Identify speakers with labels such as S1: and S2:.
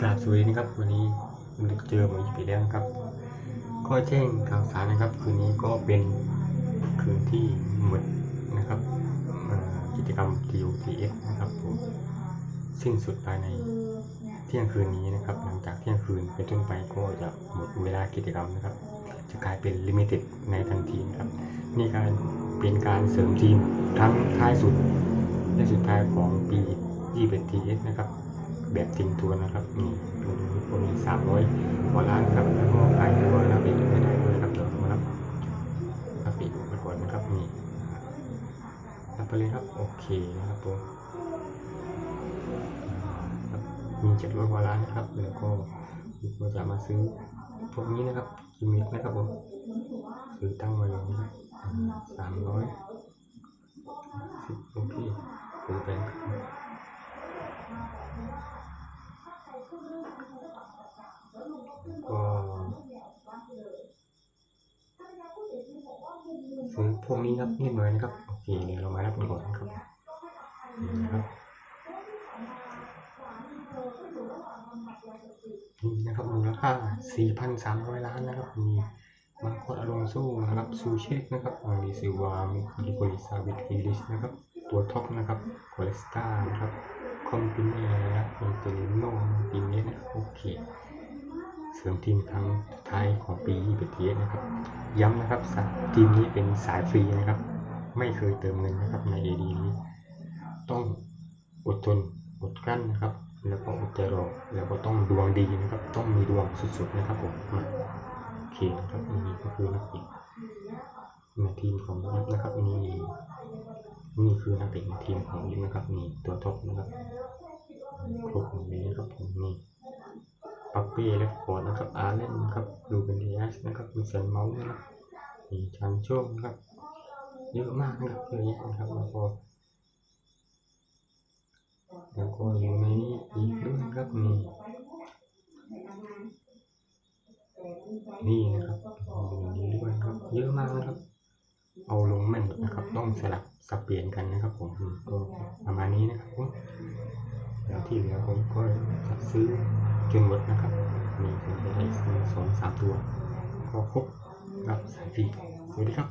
S1: กราบสวัสดีนะครับ วันนี้เจอผมอีแล้วครับ ก็แจ้งข่าวสารนะครับ คืนนี้ก็เป็นคืนที่หมดนะครับกิจกรรม TUTS นะครับผมสิ้นสุดภายในเที่ยงคืนนี้นะครับ หลังจากเที่ยงคืนเป็นต้นไปก็จะหมดเวลากิจกรรมนะครับ จะกลายเป็นลิมิเต็ดในทันทีนะครับนี่การเป็นการเสริมทีมครั้งท้ายสุดและสุดท้ายของปี 21 TS นะครับ แบบทีมทัวร์นะครับมีเป็นคนมี300กว่าล้านครับแล้วก็ขายตัวรับอีกไม่ได้ด้วยครับเดี๋ยวมารับรับอีกไปก่อนนะครับนี่รับไปเลยครับโอเคนะครับผมครับมี700กว่าล้านนะครับแล้วก็ก็จะมาซื้อพวกนี้นะครับกิมมิคนะครับผมซื้อตั้งไว้เลยนะครับสามร้อย ซื้อพวกนี้ครับนิดหน่อยนะครับโอเคเดี๋ยวเรามารับกันก่อนนะครับนี่นะครับนี่นะครับมูลค่า4,300 ล้านนะครับมีมาโคอารอนโซนะครับซูเชคนะครับอังรีซิวามีลิโกลิซาวิทกิลิสนะครับ ตัวท็อปนะครับโคเลสตานะครับคอมปิเน่นะครับมีเตลิโนปีเนสนะโอเค เสริมทีมครั้งท้ายของปี21 TS นะครับ ย้ำนะครับสายทีมนี้เป็นสายฟรีนะครับ ไม่เคยเติมเงินนะครับใน AD นี้ ต้องอดทนอดกลั้นนะครับ แล้วก็อดใจรอแล้วก็ต้องดวงดีนะครับ ต้องมีดวงสุดๆนะครับผมมาโอเคนะครับนี่ก็คือนักเตะในทีมของยิปนะครับนี่นี่คือนักเตะในทีมของยิปนะครับนี่ตัวท็อปนะครับครบหมดเลยนะครับผมนี่ ปัปเป้และฟอร์ดนะครับอาร์เลนนะครับลูเบนเดียสนะครับมีเซนเมาส์นะครับมีชันโชคนะครับ เยอะมากนะครับเยอะแยะนะครับแล้วก็แล้วก็อยู่ในนี้อีกด้วยนะครับนี่นี่นะครับอยู่ในนี้ด้วยนะครับ เยอะมากนะครับ เอาลงแม่นนะครับต้องสลับสับเปลี่ยนกันนะครับ ผมก็ประมาณนี้นะครับผมแล้วที่เหลือผมก็จะซื้อจนหมดนะครับมีถึงจะได้ซื้อสองสามตัวก็ครบกับสายฟรีสวัสดีครับ